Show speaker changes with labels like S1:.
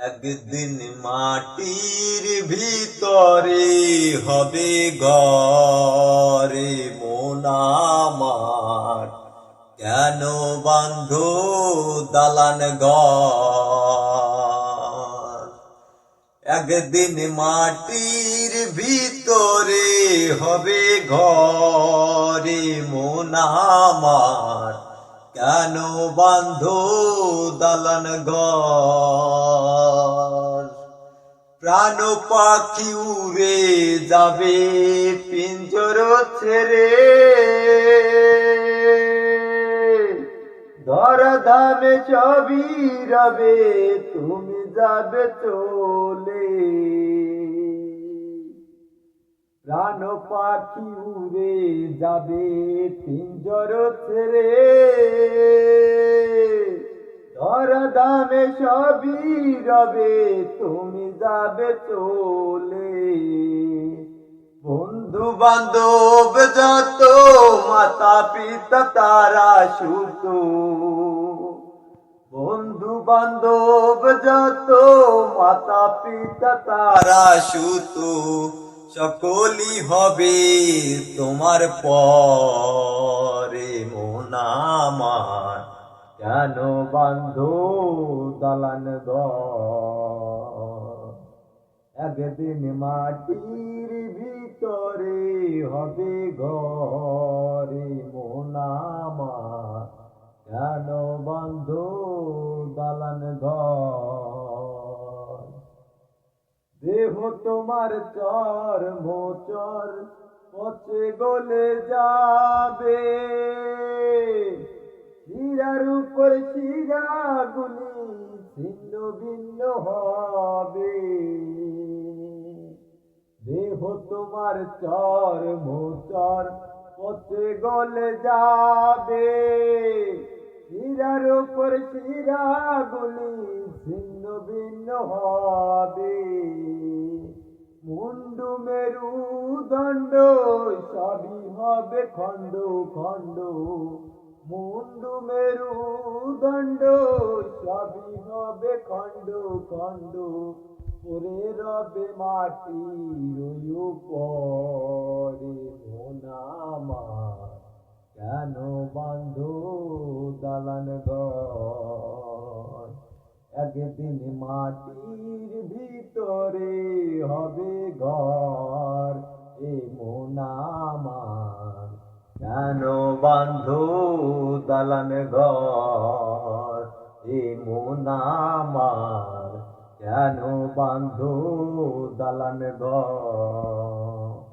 S1: একদিন মাটির ভিতরে হবে ঘরে মোনামার কেন বান্ধ দালান ঘর? একদিন মাটির ভিতরে হবে ঘরে মোনামার কেন বান্ধ দালান ঘর? প্রাণ পাখি উড়ে যাবে, পিঞ্জর ছেড়ে। ধর ধামে ছবি রবে, তুমি যাবে চলে। প্রাণ পাখি উড়ে যাবে, পিঞ্জর ছেড়ে। দামে সবই রবে, তুমি যাবে চলে। বন্ধু বান্ধব যত মাতা পিতা তারা সুত বন্ধু বান্ধব যত মাতা পিতা তারা সুত সকলই হবে তোমার পরে মোনামার কেন বান্ধ দালান একদিন মাটির ভিতরে হবে ঘরে মোনামা কেন বন্ধ দালান ঘর দেহ তোমার চর মোচর পচে গলে যাবে। শিরার উপর শিরাগুলি ছিন্ন ভিন্ন হবে। দেহ তোমার চর, মোচর পচে গলে যাবে। শিরার উপর শিরাগুলি ছিন্ন ভিন্ন হবে। মুন্ডু মেরু দণ্ড, সবই হবে খণ্ড খণ্ড। মুন্ডু মেরু দণ্ড সবই হবে খণ্ড খণ্ড। পরে রবে মাটি পরে মোনামার কেন বান্ধ দালান একদিন মাটির ভিতরে হবে ঘর। দালান ঘর এ মোনামার কেন বান্ধ দালান ঘর?